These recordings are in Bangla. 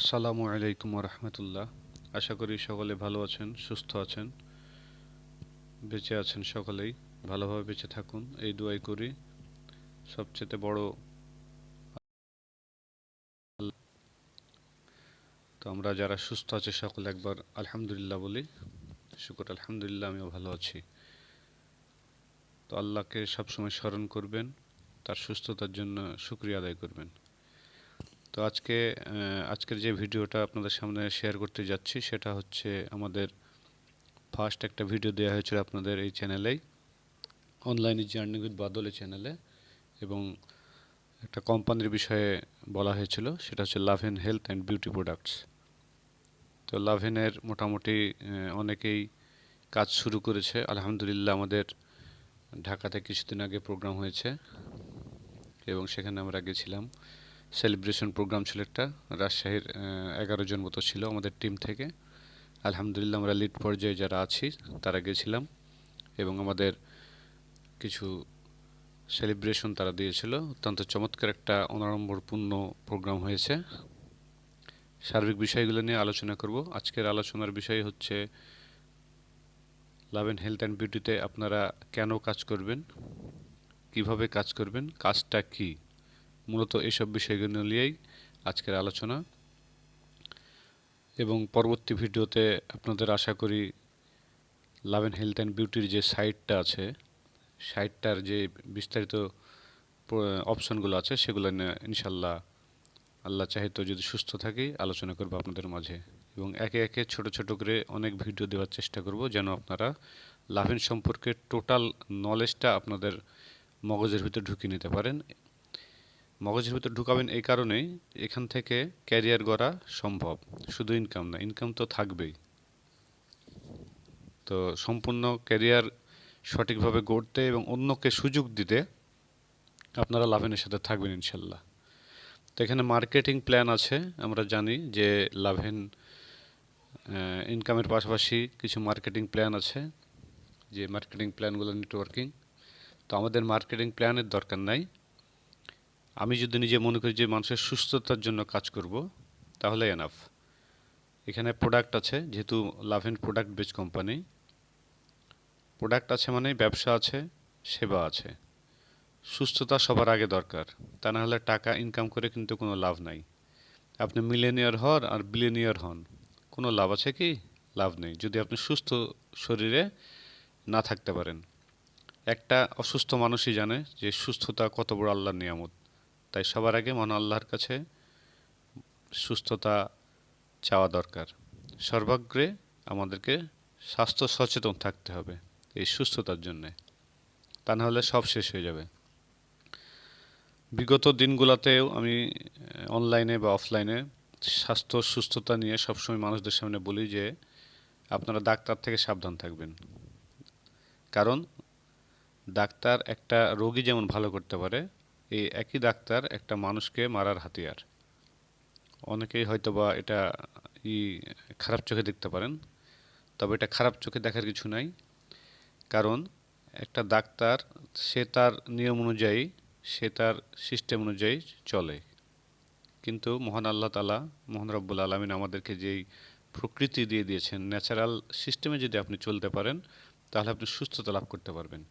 আসসালামু আলাইকুম রহমতুল্লাহ আশা করি সকলে ভালো আছেন, সুস্থ আছেন, বেঁচে আছেন সকলেই। ভালোভাবে বেঁচে থাকুন, এই দোয়াই করি। সবচেয়ে বড় তো আমরা যারা সুস্থ আছে সকলে একবার আলহামদুলিল্লাহ বলি। শুকর, আলহামদুলিল্লাহ, আমিও ভালো আছি। তো আল্লাহকে সবসময় স্মরণ করবেন, তার সুস্থতার জন্য শুক্রিয়া আদায় করবেন। তো আজকে আজকের যে ভিডিওটা আপনাদের সামনে শেয়ার করতে যাচ্ছি, সেটা হচ্ছে আমাদের ফার্স্ট একটা ভিডিও দেওয়া হয়েছিল আপনাদের এই চ্যানেলেই অনলাইনে জার্নি উইথ বাদলে চ্যানেলে এবং একটা কোম্পানির বিষয়ে বলা হয়েছিল, সেটা হচ্ছে Laven health and beauty products তো লাভেনের মোটামুটি অনেকেই কাজ শুরু করেছে। আলহামদুলিল্লাহ আমাদের ঢাকাতে কিছুদিন আগে প্রোগ্রাম হয়েছে, এবং সেখানে আমরা গেছিলাম। সেলিব্রেশন প্রোগ্রাম ছিল একটা। রাজশাহীর এগারো জন মতো ছিল আমাদের টিম থেকে। আলহামদুলিল্লাহ আমরা লিড পর্যায়ে যারা আছি, তারা গেছিলাম এবং আমাদের কিছু সেলিব্রেশন তারা দিয়েছিল। অত্যন্ত চমৎকার একটা অনাড়ম্বরপূর্ণ প্রোগ্রাম হয়েছে। সার্বিক বিষয়গুলো নিয়ে আলোচনা করব। আজকের আলোচনার বিষয় হচ্ছে লাভ অ্যান্ড হেলথ অ্যান্ড বিউটিতে আপনারা কেন কাজ করবেন? কীভাবে কাজ করবেন? কাজটা কী? মূলত এইসব বিষয়গুলো নিয়েই আজকের আলোচনা। এবং পরবর্তী ভিডিওতে আপনাদের আশা করি লাভ অ্যান্ড হেলথ অ্যান্ড বিউটির যে সাইটটা আছে, সাইটটার যে বিস্তারিত অপশনগুলো আছে, সেগুলো নিয়ে ইনশাল্লাহ আল্লাহ চাহিত যদি সুস্থ থাকি, আলোচনা করব আপনাদের মাঝে। এবং একে একে ছোট ছোট করে অনেক ভিডিও দেওয়ার চেষ্টা করব যেন আপনারা লাভেন সম্পর্কে টোটাল নলেজটা আপনাদের মগজের ভিতরে ঢুকিয়ে নিতে পারেন। মগজের ভিতর ঢুকাবেন এই কারণেই এখান থেকে ক্যারিয়ার গড়া সম্ভব। শুধু ইনকাম না ইনকাম তো থাকবেই। তো সম্পূর্ণ ক্যারিয়ার সঠিকভাবে গড়তে এবং অন্যকে সুযোগ দিতে আপনারা লাভেনের সাথে থাকবেন ইনশাল্লাহ। তো এখানে মার্কেটিং প্ল্যান আছে, আমরা জানি যে লাভেন ইনকামের পাশাপাশি কিছু মার্কেটিং প্ল্যান আছে, যে মার্কেটিং প্ল্যানগুলো নেটওয়ার্কিং তো আমাদের মার্কেটিং প্ল্যানের দরকার নাই। আমি যদি নিজে মনে করি যে মানুষের সুস্থতার জন্য কাজ করব, তাহলে এনাফ এখানে প্রোডাক্ট আছে, যেহেতু লাভ অ্যান্ড প্রোডাক্ট বেচ কোম্পানি প্রোডাক্ট আছে মানে ব্যবসা আছে, সেবা আছে। সুস্থতা সবার আগে দরকার, তা না হলে টাকা ইনকাম করে কিন্তু কোনো লাভ নাই। আপনি মিলেনিয়ার হন আর বিলেনিয়ার হন, কোনো লাভ আছে কি? লাভ নেই, যদি আপনি সুস্থ শরীরে না থাকতে পারেন। একটা অসুস্থ মানুষই জানে যে সুস্থতা কত বড় আল্লাহর নিয়ামত। তাই সবার আগে মন আল্লাহর কাছে সুস্থতা চাওয়া দরকার। সর্বাগ্রে আমাদেরকে স্বাস্থ্য সচেতন থাকতে হবে এই সুস্থতার জন্যে। তা নাহলে সব শেষ হয়ে যাবে। বিগত দিনগুলোতেও আমি অনলাইনে বা অফলাইনে স্বাস্থ্য, সুস্থতা নিয়ে সবসময় মানুষদের সামনে বলি যে, আপনারা ডাক্তার থেকে সাবধান থাকবেন। কারণ, ডাক্তার একটা রোগী যেমন ভালো করতে পারে এই একই ডাক্তার একটা মানুষকে মারার হাতিয়ার। অনেকেই হয়তো বা এটা ই খারাপ চোখে দেখতে পারেন, তবে এটা খারাপ চোখে দেখার কিছু নাই। কারণ একটা ডাক্তার, সে তার নিয়ম অনুযায়ী, সে তার সিস্টেম অনুযায়ী চলে। কিন্তু মহান আল্লাহ তালা মোহন রব্বুল আলমিন আমাদেরকে যেই প্রকৃতি দিয়ে দিয়েছেন, ন্যাচারাল সিস্টেমে যদি আপনি চলতে পারেন, তাহলে আপনি সুস্থতা লাভ করতে পারবেন।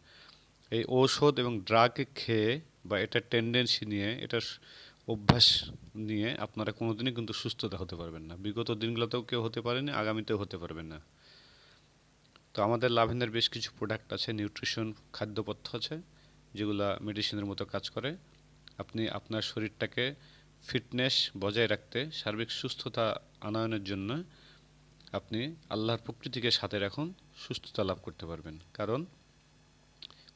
এই ঔষধ এবং ড্রাগ খেয়ে বা এটা টেন্ডেন্সি নিয়ে এটার অভ্যাস নিয়ে আপনারা কোনোদিনই কিন্তু সুস্থতা হতে পারবেন না। বিগত দিনগুলোতেও কেউ হতে পারেনি, আগামীতেও হতে পারবেন না। তো আমাদের লাভেন্দের বেশ কিছু প্রোডাক্ট আছে নিউট্রিশন খাদ্যপথ্য আছে, যেগুলা মেডিসিনের মতো কাজ করে। আপনি আপনার শরীরটাকে ফিটনেস বজায় রাখতে, সার্বিক সুস্থতা আনয়নের জন্য আপনি আল্লাহর প্রকৃতিকে সাথে রাখুন, সুস্থতা লাভ করতে পারবেন। কারণ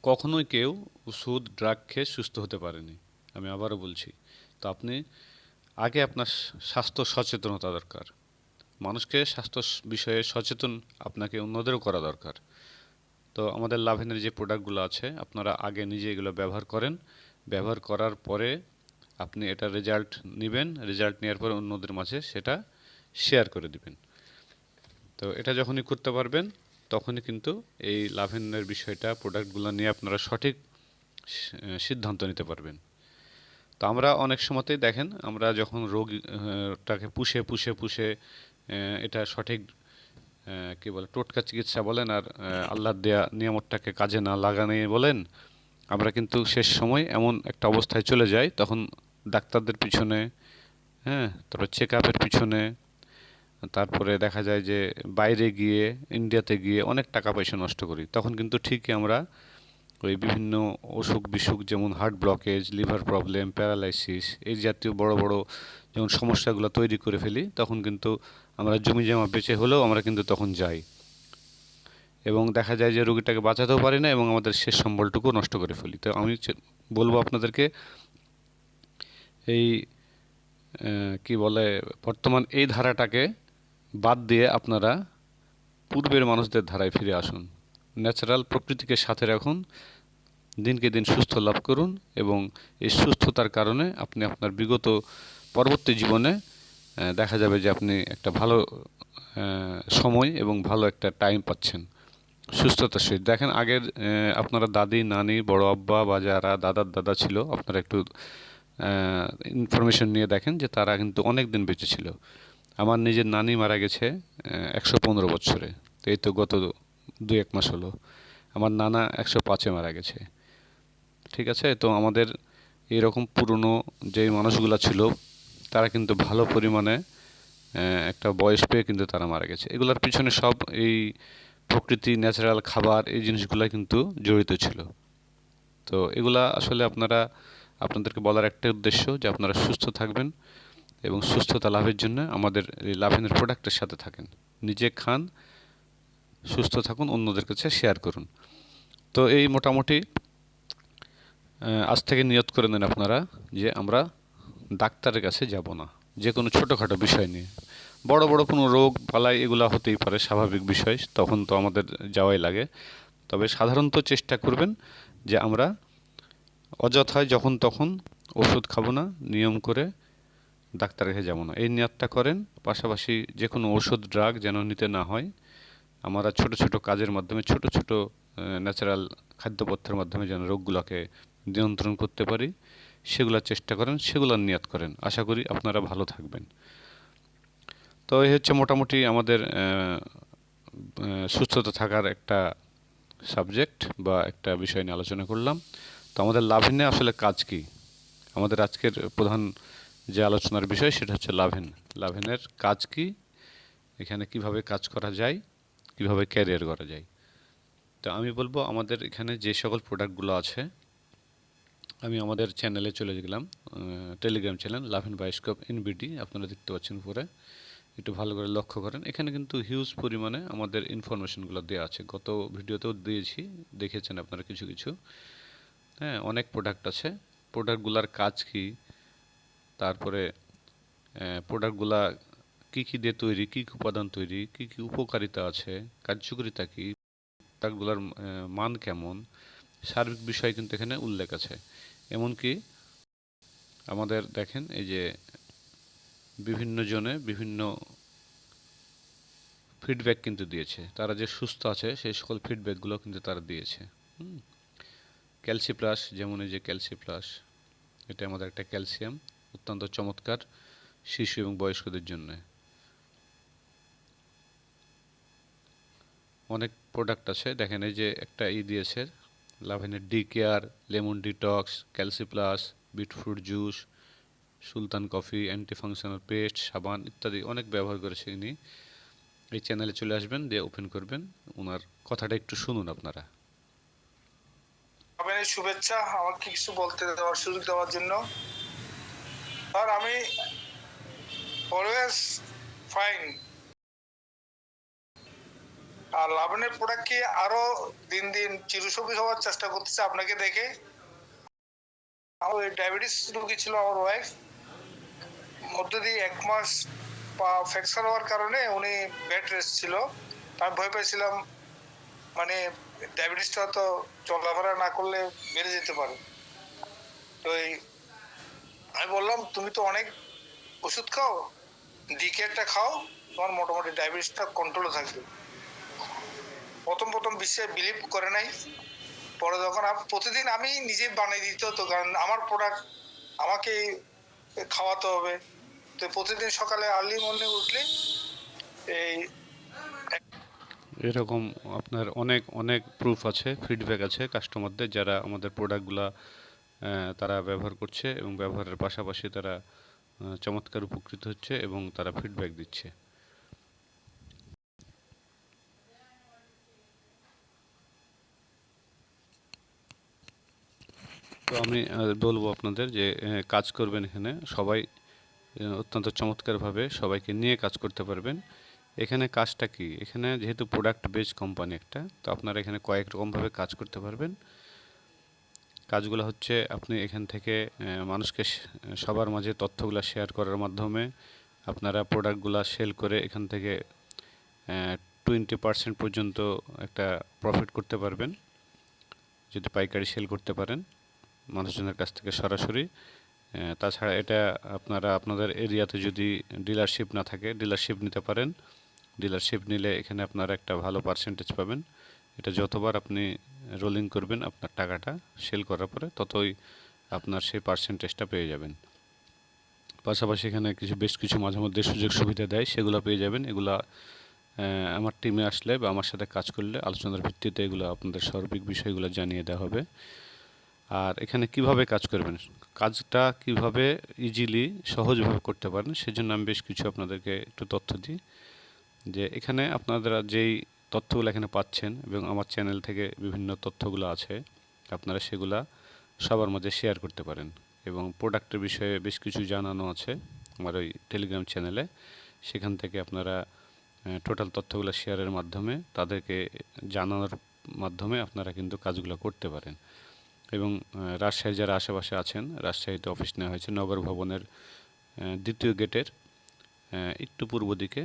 কখনোই কেউ ওষুধ, ড্রাগ খেয়ে সুস্থ হতে পারেনি। আমি আবারও বলছি, তো আপনি আগে আপনার স্বাস্থ্য সচেতনতা দরকার। মানুষকে স্বাস্থ্য বিষয়ে সচেতন আপনাকে অন্যদেরও করা দরকার। তো আমাদের লাভেনের যে প্রোডাক্টগুলো আছে, আপনারা আগে নিজে এগুলো ব্যবহার করেন। ব্যবহার করার পরে আপনি এটা রেজাল্ট নেবেন, রেজাল্ট নেওয়ার পরে অন্যদের মাঝে সেটা শেয়ার করে দিবেন। তো এটা যখনই করতে পারবেন তখনই কিন্তু এই লাভেনের বিষয়টা প্রোডাক্টগুলো নিয়ে আপনারা সঠিক সিদ্ধান্ত নিতে পারবেন। তো আমরা অনেক সময়তেই দেখেন আমরা যখন রোগটাকে পুষে পুষে পুষে এটা সঠিক কি বলে টোটকা চিকিৎসা বলেন আর আহ, আল্লাহর দেয়া নিয়ামতটাকে কাজে না লাগানে বলেন আমরা কিন্তু শেষ সময় এমন একটা অবস্থায় চলে যাই তখন ডাক্তারদের পিছনে হ্যাঁ তারপর চেক আপের পিছনে তারপরে দেখা যায় যে বাইরে গিয়ে ইন্ডিয়াতে গিয়ে অনেক টাকা পয়সা নষ্ট করি। তখন কিন্তু ঠিকই আমরা ওই বিভিন্ন অসুখ বিসুখ যেমন heart blockage liver problem paralysis এই জাতীয় বড় বড় যেমন সমস্যাগুলো তৈরি করে ফেলি, তখন কিন্তু আমরা জমি জমা বেঁচে হলেও আমরা কিন্তু তখন যাই। এবং দেখা যায় যে রোগীটাকে বাঁচাতেও পারি না এবং আমাদের শেষ সম্বলটুকু নষ্ট করে ফেলি। তো আমি বলব আপনাদেরকে, এই কি বলে, বর্তমান এই ধারাটাকে বাদ দিয়ে আপনারা পূর্বের মানুষদের ধারায় ফিরে আসুন। ন্যাচারাল প্রকৃতিকে সাথে রাখুন। দিনকে দিন সুস্থ লাভ করুন এবং এই সুস্থতার কারণে আপনি আপনার বিগত পরবর্তী জীবনে দেখা যাবে যে আপনি একটা ভালো সময় এবং ভালো একটা টাইম পাচ্ছেন। সুস্থতার সহিত। দেখেন, আগের আপনারা দাদি, নানি, বড় আব্বা বা যারা দাদার দাদা ছিল, আপনারা একটু ইনফরমেশন নিয়ে দেখেন যে তারা কিন্তু অনেক দিন বেঁচে ছিল। আমার নিজের নানি মারা গেছে একশো পনেরো বছরে। তো এই তো গত দুই এক মাস হলো। আমার নানা একশো পাঁচে মারা গেছে। ঠিক আছে? তো আমাদের এরকম পুরনো যে মানুষগুলো ছিল, তারা কিন্তু ভালো পরিমাণে একটা বয়স পেয়ে কিন্তু তারা মারা গেছে। এগুলোর পিছনে সব এই প্রকৃতি, ন্যাচারাল খাবার, এই জিনিসগুলো কিন্তু জড়িত ছিল। তো এগুলা আসলে আপনারা, আপনাদেরকে বলার একটা উদ্দেশ্য যে আপনারা সুস্থ থাকবেন। এবং সুস্থতা লাভের জন্য আমাদের এই লাভেনের প্রোডাক্টের সাথে থাকেন। নিজে খান, সুস্থ থাকুন, অন্যদের কাছে শেয়ার করুন। তো এই মোটামুটি আজ থেকে নিয়ত করে নেন আপনারা যে আমরা ডাক্তারের কাছে যাব না। যে কোনো ছোটোখাটো বিষয় নিয়ে। বড় বড় কোনো রোগ, বালাই এগুলা হতেই পারে, স্বাভাবিক বিষয়, তখন তো আমাদের যাওয়াই লাগে। তবে সাধারণত চেষ্টা করবেন যে আমরা অযথায় যখন তখন ওষুধ খাব না, নিয়ম করে ডাক্তারের কাছে যাব না। এই নিয়তটা করেন, পাশাপাশি যে কোনো ওষুধ ড্রাগ যেন নিতে না হয়, আমরা ছোট ছোট কাজের মাধ্যমে, ছোট ছোট ন্যাচারাল খাদ্যপথ্যের মাধ্যমে যেন রোগগুলোকে নিয়ন্ত্রণ করতে পারি সেগুলোর চেষ্টা করেন, সেগুলোর নিয়াত করেন। আশা করি আপনারা ভালো থাকবেন। তো এই হচ্ছে মোটামুটি আমাদের সুস্থতা থাকার একটা সাবজেক্ট বা একটা বিষয় নিয়ে আলোচনা করলাম। তো আমাদের লাভেনে আসলে কাজ কি? আমাদের আজকের প্রধান যে আলোচনার বিষয় সেটা হচ্ছে লাভেন। লাভেনের কাজ কি? এখানে কীভাবে কাজ করা যায়? কীভাবে ক্যারিয়ার করা যায়? তো আমি বলব, আমাদের এখানে যে সকল প্রোডাক্টগুলো আছে, আমি আমাদের চ্যানেলে চলে গেলাম Telegram channel Laven bioscope NBD আপনারা দেখতে পাচ্ছেন পরে একটু ভালো করে লক্ষ্য করেন। এখানে কিন্তু হিউজ পরিমাণে আমাদের ইনফরমেশনগুলো দেওয়া আছে। গত ভিডিওতেও দিয়েছি, দেখেছেন আপনারা কিছু কিছু। হ্যাঁ অনেক প্রোডাক্ট আছে। প্রোডাক্টগুলোর কাজ কি? তারপরে প্রোডাক্টগুলা কি কি দিয়ে তৈরি, কি কি উপাদান তৈরি, কি কি উপকারিতা আছে, কার্যকারিতা কি প্রোডাক্টগুলোর মান কেমন, সার্বিক বিষয় কিন্তু এখানে উল্লেখ আছে। এমনকি আমাদের দেখেন এই যে বিভিন্ন জনে বিভিন্ন ফিডব্যাক কিন্তু দিয়েছে। তারা যে সুস্থ আছে, সেই সকল ফিডব্যাকগুলো কিন্তু তারা দিয়েছে। ক্যালসি প্লাস যেমন এই যে ক্যালসি প্লাস এটা আমাদের একটা ক্যালসিয়াম অত্যন্ত চমৎকার শিশু এবং বয়স্কদের জন্য। অনেক প্রোডাক্ট আছে, দেখেন এই যে একটা ই দিয়েছে, লাভেনের D care, lemon detox, calci plus, beetroot juice, সুলতান কফি অ্যান্টি ফাংশনাল পেস্ট, সাবান ইত্যাদি অনেক ব্যবহার করেছে ইনি। এই চ্যানেলে চলে আসবেন, দিয়ে ওপেন করবেন। ওনার কথাটা একটু শুনুন আপনারা। শুভেচ্ছা, আমাকে কিছু বলতে দেওয়ার সুযোগ দেওয়ার জন্য। স্যার আমি অলওয়েজ ফাইন আর লাবণের প্রোডাক্টকে আরও দিন দিন চিরসবুজ হওয়ার চেষ্টা করতেছে আপনাকে দেখে? আমার ডায়াবেটিস রোগী ছিল আমার ওয়াইফ মধ্যে দিয়ে এক মাস পা ফ্র্যাকচার হওয়ার কারণে উনি বেড রেস্ট ছিল। আমি ভয় পেয়েছিলাম মানে ডায়াবেটিসটা হয়তো চলাফেরা না করলে বেড়ে যেতে পারে। তো এই আমি বললাম, তুমি তো অনেক ওষুধ খাও ডিকেটটা খাও, তোমার মোটামুটি ডায়াবেটিসটা কন্ট্রোলে থাকবে। প্রথম প্রথম বিশ্বে বিলিভ করে নাই। পরে যখন প্রতিদিন আমি নিজে বানিয়ে দিতে হতো, কারণ আমার প্রোডাক্ট আমাকেই খাওয়াতে হবে। তো প্রতিদিন সকালে আর্লি মর্নিং উঠলে এই এরকম আপনার অনেক অনেক প্রুফ আছে ফিডব্যাক আছে কাস্টমারদের যারা আমাদের প্রোডাক্টগুলা তারা ব্যবহার করছে এবং ব্যবহারের পাশাপাশি তারা চমৎকার উপকৃত হচ্ছে এবং তারা ফিডব্যাক দিচ্ছে। তো আমি বলব আপনাদের যে কাজ করবেন এখানে। সবাই অত্যন্ত চমৎকারভাবে সবাইকে নিয়ে কাজ করতে পারবেন। এখানে কাজটা কি? এখানে যেহেতু প্রোডাক্ট বেস কোম্পানি একটা, তো আপনারা এখানে কয়েক রকমভাবে কাজ করতে পারবেন। কাজগুলো হচ্ছে আপনি এখান থেকে মানুষকে সবার মাঝে তথ্যগুলো শেয়ার করার মাধ্যমে আপনারা প্রোডাক্টগুলো সেল করে এখান থেকে টোয়েন্টি পার্সেন্ট পর্যন্ত একটা প্রফিট করতে পারবেন। যদি পাইকারি সেল করতে পারেন মানুষজনের কাছ থেকে সরাসরি। তাছাড়া এটা আপনারা আপনাদের এরিয়াতে যদি ডিলারশিপ না থাকে ডিলারশিপ নিতে পারেন। ডিলারশিপ নিলে এখানে আপনারা একটা ভালো পার্সেন্টেজ পাবেন। এটা যতবার আপনি রোলিং করবেন আপনার টাকাটা সেল করার পরে ততই আপনার সেই পার্সেন্টেজটা পেয়ে যাবেন। পাশাপাশি এখানে কিছু, বেশ কিছু মাঝে মধ্যে সুযোগ সুবিধা দেয়, সেগুলো পেয়ে যাবেন। এগুলা আমার টিমে আসলে বা আমার সাথে কাজ করলে আলোচনার ভিত্তিতে এগুলো আপনাদের সার্বিক বিষয়গুলো জানিয়ে দেওয়া হবে। আর এখানে কীভাবে কাজ করবেন? কাজটা কীভাবে ইজিলি সহজভাবে করতে পারেন? সেজন্য আমি বেশ কিছু আপনাদেরকে একটু তথ্য দিই। যে এখানে আপনারা যেই তথ্যগুলো এখানে পাচ্ছেন এবং আমার চ্যানেল থেকে বিভিন্ন তথ্যগুলো আছে। আপনারা সেগুলা সবার মাঝে শেয়ার করতে পারেন এবং প্রোডাক্টের বিষয়ে বেশ কিছু জানানো আছে আমার ওই টেলিগ্রাম চ্যানেলে সেখান থেকে আপনারা টোটাল তথ্যগুলো শেয়ারের মাধ্যমে, তাদেরকে জানানোর মাধ্যমে আপনারা কিন্তু কাজগুলো করতে পারেন। এবং রাজশাহী যারা আশেপাশে আছেন, রাজশাহীতে অফিস নেওয়া হয়েছে নগর ভবনের দ্বিতীয় গেটের একটু পূর্ব দিকে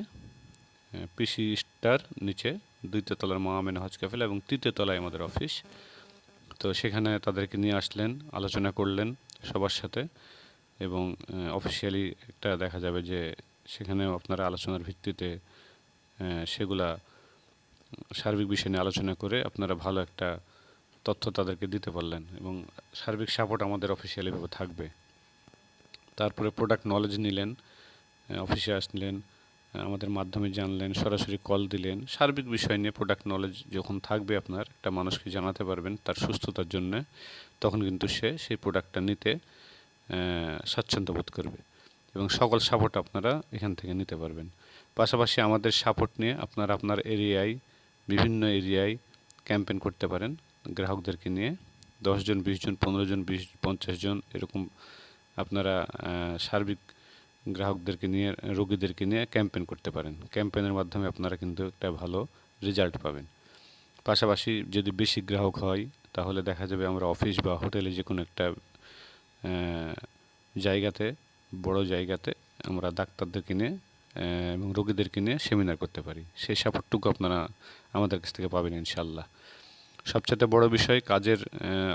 পিসি স্টার নিচে দ্বিতীয় তলার মহামেন হজ ক্যাফেল এবং তৃতীয় তলায় আমাদের অফিস। তো সেখানে তাদেরকে নিয়ে আসলেন, আলোচনা করলেন সবার সাথে এবং অফিসিয়ালি একটা দেখা যাবে যে সেখানেও আপনারা আলোচনার ভিত্তিতে সেগুলা সার্বিক বিষয় নিয়ে আলোচনা করে আপনারা ভালো একটা তথ্য তাদেরকে দিতে পারলেন এবং সার্বিক সাপোর্ট আমাদের অফিসিয়ালিভাবে থাকবে। তারপরে প্রোডাক্ট নলেজ নিলেন অফিসে আসলেন আমাদের মাধ্যমে জানলেন, সরাসরি কল দিলেন। সার্বিক বিষয় নিয়ে প্রোডাক্ট নলেজ যখন থাকবে আপনার, একটা মানুষকে জানাতে পারবেন তার সুস্থতার জন্য, তখন কিন্তু সে সেই প্রোডাক্টটা নিতে স্বাচ্ছন্দ্য বোধ করবে এবং সকল সাপোর্ট আপনারা এখান থেকে নিতে পারবেন। পাশাপাশি আমাদের সাপোর্ট নিয়ে আপনারা আপনার এরিয়ায়, বিভিন্ন এরিয়ায় ক্যাম্পেন করতে পারেন। গ্রাহকদেরকে নিয়ে দশজন বিশ জন, পনেরো জন, বিশ, পঞ্চাশ জন এরকম আপনারা সার্বিক গ্রাহকদেরকে নিয়ে রোগীদেরকে নিয়ে ক্যাম্পেইন করতে পারেন। ক্যাম্পেইনের মাধ্যমে আপনারা কিন্তু একটা ভালো রেজাল্ট পাবেন। পাশাপাশি যদি বেশি গ্রাহক হয় তাহলে দেখা যাবে আমরা অফিস বা হোটেলে যে কোনো একটা জায়গাতে বড় জায়গাতে আমরা ডাক্তারদেরকে নিয়ে আহ, এবং রোগীদেরকে নিয়ে সেমিনার করতে পারি। সেই সাপোর্টটুকু আপনারা আমাদের কাছ থেকে পাবেন ইনশাল্লাহ সবচেয়ে বড় বিষয় কাজের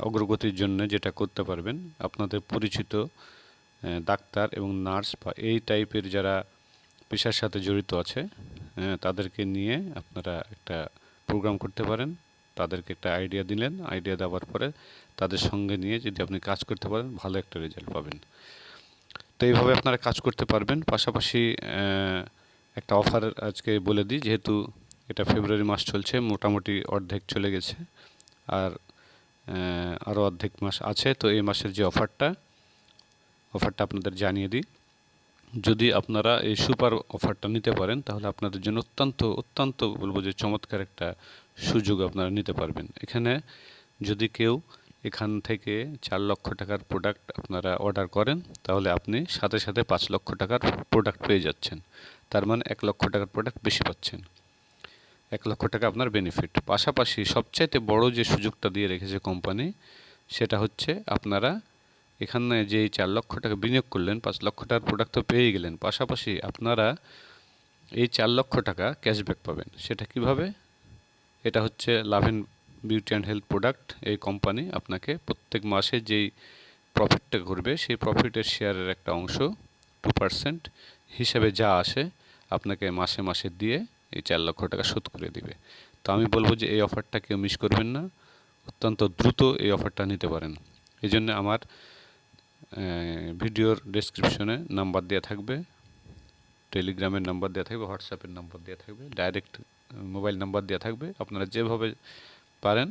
অগ্রগতির জন্য যেটা করতে পারবেন আপনাদের পরিচিত ডাক্তার এবং নার্স বা এই টাইপের যারা পেশার সাথে জড়িত আছে তাদেরকে নিয়ে আপনারা একটা প্রোগ্রাম করতে পারেন। তাদেরকে একটা আইডিয়া দিলেন আইডিয়া দেওয়ার পরে তাদের সঙ্গে নিয়ে যদি আপনি কাজ করতে পারেন, ভালো একটা রেজাল্ট পাবেন। তো এইভাবে আপনারা কাজ করতে পারবেন। পাশাপাশি একটা অফার আজকে বলে দিই, যেহেতু এটা ফেব্রুয়ারি মাস চলছে, মোটামুটি অর্ধেক চলে গেছে। আর আরও অর্ধেক মাস আছে। তো এই মাসের যে অফারটা অফারটা আপনাদের জানিয়ে দিই। যদি আপনারা এই সুপার অফারটা নিতে পারেন, তাহলে আপনাদের জন্য অত্যন্ত অত্যন্ত বলব যে চমৎকার একটা সুযোগ আপনারা নিতে পারবেন। এখানে যদি কেউ এখান থেকে চার লক্ষ টাকার প্রোডাক্ট আপনারা অর্ডার করেন, তাহলে আপনি সাথে সাথে পাঁচ লক্ষ টাকার প্রোডাক্ট পেয়ে যাচ্ছেন। তার মানে এক লক্ষ টাকার প্রোডাক্ট বেশি পাচ্ছেন। এক লক্ষ টাকা আপনার বেনিফিট পাশাপাশি সবচাইতে বড় যে সুযোগটা দিয়ে রেখেছে কোম্পানি সেটা হচ্ছে আপনারা এখানে যে চার লক্ষ টাকা বিনিয়োগ করলেন, পাঁচ লক্ষ টাকার প্রোডাক্ট তো পেয়ে গেলেন। পাশাপাশি আপনারা এই চার লক্ষ টাকা ক্যাশব্যাক পাবেন। সেটা কীভাবে? এটা হচ্ছে Laven beauty and health product. এই কোম্পানি আপনাকে প্রত্যেক মাসে যেই প্রফিটটা করবে সেই প্রফিটের শেয়ারের একটা অংশ টু পার্সেন্ট হিসেবে যা আসে, আপনাকে মাসে মাসে দিয়ে এই চার লক্ষ টাকা শোধ করে দিবে। তো আমি বলব যে এই অফারটা কেউ মিস করবেন না। অত্যন্ত দ্রুত এই অফারটা নিতে পারেন। এই জন্য আমার ভিডিওর ডেসক্রিপশনে নাম্বার দেওয়া থাকবে টেলিগ্রামের নাম্বার দেওয়া থাকবে হোয়াটসঅ্যাপের নাম্বার দেওয়া থাকবে ডাইরেক্ট মোবাইল নাম্বার দেওয়া থাকবে। আপনারা যেভাবে পারেন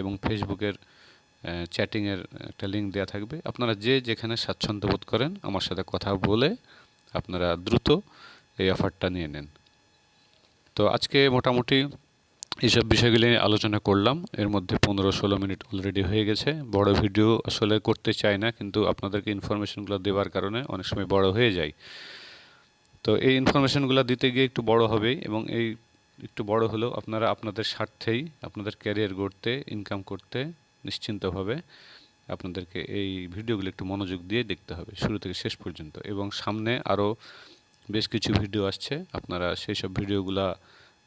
এবং ফেসবুকের চ্যাটিংয়ের একটা লিঙ্ক দেওয়া থাকবে। আপনারা যে যেখানে স্বাচ্ছন্দ্য বোধ করেন আমার সাথে কথা বলে আপনারা দ্রুত এই অফারটা নিয়ে নেন। তো আজকে মোটামুটি এইসব বিষয়গুলি আলোচনা করলাম। এর মধ্যে পনেরো ষোলো মিনিট অলরেডি হয়ে গেছে। বড় ভিডিও আসলে করতে চাই না, কিন্তু আপনাদেরকে ইনফরমেশনগুলো দেওয়ার কারণে অনেক সময় বড় হয়ে যায়। তো এই ইনফরমেশনগুলো দিতে গিয়ে একটু বড় হবেই এবং এই একটু বড় হলেও আপনারা আপনাদের স্বার্থেই, আপনাদের ক্যারিয়ার গড়তে ইনকাম করতে নিশ্চিন্তভাবে আপনাদেরকে এই ভিডিওগুলো একটু মনোযোগ দিয়ে দেখতে হবে শুরু থেকে শেষ পর্যন্ত। এবং সামনে আরও বেশ কিছু ভিডিও আসছে, আপনারা সেই সব ভিডিওগুলা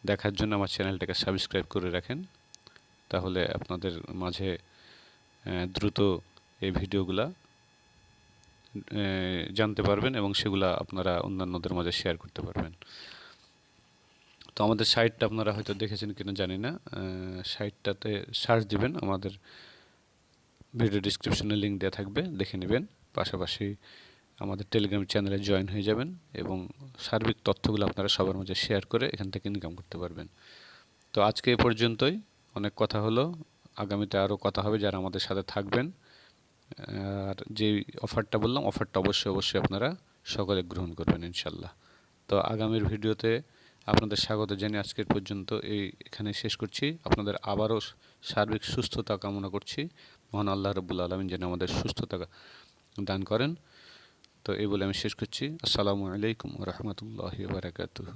দেখার জন্য আমার চ্যানেলটাকে সাবস্ক্রাইব করে রাখেন। তাহলে আপনাদের মাঝে দ্রুত এই ভিডিওগুলা জানতে পারবেন এবং সেগুলা আপনারা অন্যান্যদের মাঝে শেয়ার করতে পারবেন। তো আমাদের সাইটটা আপনারা হয়তো দেখেছেন কিনা জানি না। সাইটটাতে সার্চ দিবেন, আমাদের ভিডিও ডিসক্রিপশনে লিঙ্ক দেওয়া থাকবে, দেখে নেবেন। পাশাপাশি আমাদের টেলিগ্রাম চ্যানেলে জয়েন হয়ে যাবেন এবং সার্বিক তথ্যগুলো আপনারা সবার মাঝে শেয়ার করে এখান থেকে ইনকাম করতে পারবেন। তো আজকে এ পর্যন্তই। অনেক কথা হলো। আগামীতে আরও কথা হবে যারা আমাদের সাথে থাকবেন। আর যে অফারটা বললাম অফারটা অবশ্যই অবশ্যই আপনারা সকলে গ্রহণ করবেন ইনশাল্লাহ তো আগামীর ভিডিওতে আপনাদের স্বাগত জানিয়ে আজকের পর্যন্ত এই এখানে শেষ করছি। আপনাদের আবারও সার্বিক সুস্থতা কামনা করছি। মহান আল্লাহ রবুল্লা আলমিন যেন আমাদের সুস্থতা দান করেন। তো এই বলে আমি শেষ করছি। আসসালামু আলাইকুম রহমতুল্লাহ বারাকাতুহ।